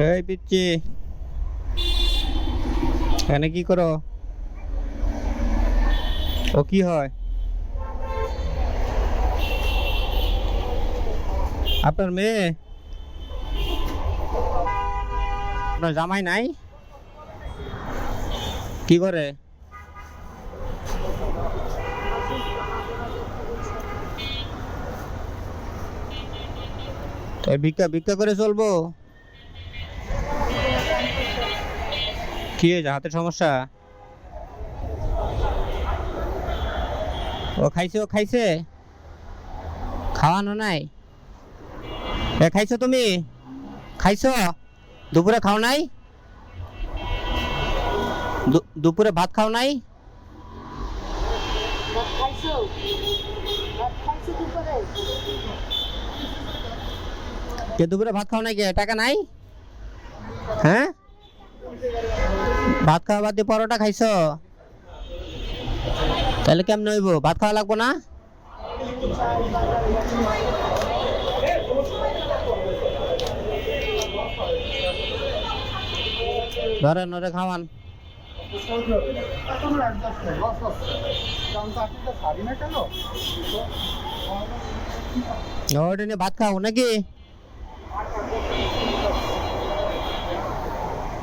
এই পিচ্ছি এখানে কি করো? ও কি হয়? আপনার মেয়ে? আপনার জামাই নাই? কি করে? ভিক্ষা ভিক্ষা করে চলবো? কি হয়েছে? হাতের সমস্যা? ও খাইছে ও খাইছে? খাওয়ানো নাই? এ খাইছো তুমি? খাইছো? দুপুরে খাও নাই? দুপুরে ভাত খাও নাই? দুপুরে ভাত খাও নাই কে? টাকা নাই? হ্যাঁ? ভাত খাওয়া বাদ দিয়ে পরোটা খাইছো? তাহলে কেমন হইব? ভাত খাওয়া লাগবো না? ধরেন ওরে খাওয়ান। ভাত খাও নাকি?